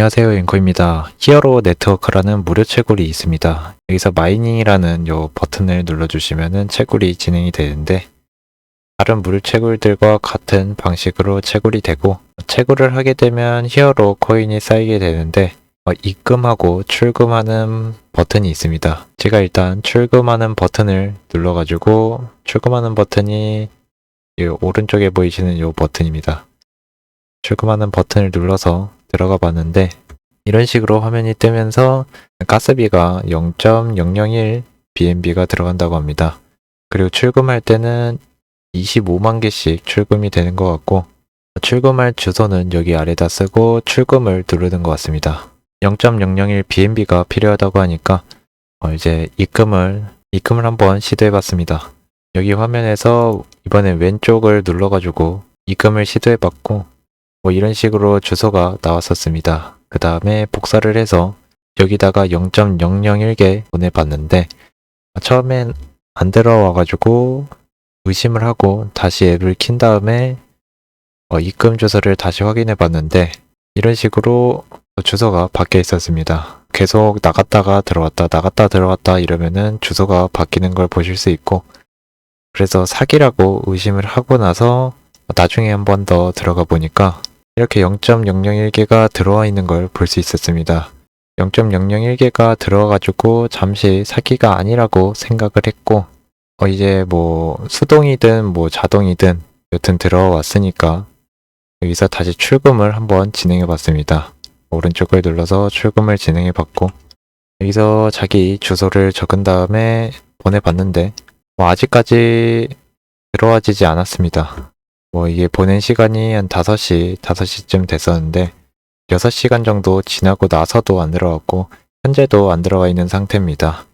안녕하세요 앵커입니다. 히어로 네트워크라는 무료 채굴이 있습니다. 여기서 마이닝이라는 요 버튼을 눌러주시면은 채굴이 진행이 되는데 다른 무료 채굴들과 같은 방식으로 채굴이 되고 채굴을 하게 되면 히어로 코인이 쌓이게 되는데 어, 입금하고 출금하는 버튼이 있습니다. 제가 일단 출금하는 버튼을 눌러가지고 출금하는 버튼이 이 오른쪽에 보이시는 이 버튼입니다. 출금하는 버튼을 눌러서 들어가 봤는데 이런 식으로 화면이 뜨면서 가스비가 0.001 BNB가 들어간다고 합니다. 그리고 출금할 때는 25만 개씩 출금이 되는 것 같고 출금할 주소는 여기 아래다 쓰고 출금을 누르는 것 같습니다. 0.001 BNB가 필요하다고 하니까 어, 이제 입금을 입금을 한번 시도해 봤습니다. 여기 화면에서 이번에 왼쪽을 눌러가지고 입금을 시도해 봤고 뭐 이런 식으로 주소가 나왔었습니다. 그 다음에 복사를 해서 여기다가 0.001개 보내봤는데 처음엔 안 들어와가지고 의심을 하고 다시 앱을 킨 다음에 어, 입금 주소를 다시 확인해 봤는데 이런 식으로 주소가 바뀌어 있었습니다. 계속 나갔다가 들어왔다 나갔다 들어왔다 이러면은 주소가 바뀌는 걸 보실 수 있고 그래서 사기라고 의심을 하고 나서 나중에 한 번 더 들어가 보니까 이렇게 0.001개가 들어와 있는 걸 볼 수 있었습니다. 0.001개가 들어와가지고 잠시 사기가 아니라고 생각을 했고 어 이제 뭐 수동이든 뭐 자동이든 여튼 들어왔으니까 여기서 다시 출금을 한번 진행해 봤습니다. 오른쪽을 눌러서 출금을 진행해 봤고 여기서 자기 주소를 적은 다음에 보내봤는데 뭐 아직까지 들어와지지 않았습니다. 뭐 이게 보낸 시간이 한 5시, 5시쯤 됐었는데 6시간 정도 지나고 나서도 안 들어왔고 현재도 안 들어와 있는 상태입니다.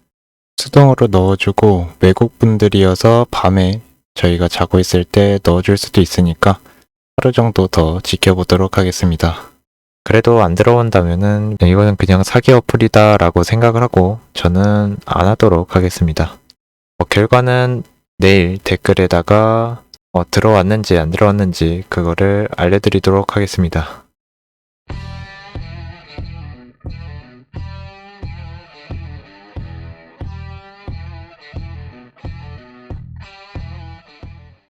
수동으로 넣어주고 외국 분들이어서 밤에 저희가 자고 있을 때 넣어줄 수도 있으니까 하루 정도 더 지켜보도록 하겠습니다. 그래도 안 들어온다면은 이거는 그냥 사기 어플이다 라고 생각을 하고 저는 안 하도록 하겠습니다. 뭐 결과는 내일 댓글에다가 어, 들어왔는지 안 들어왔는지 그거를 알려드리도록 하겠습니다.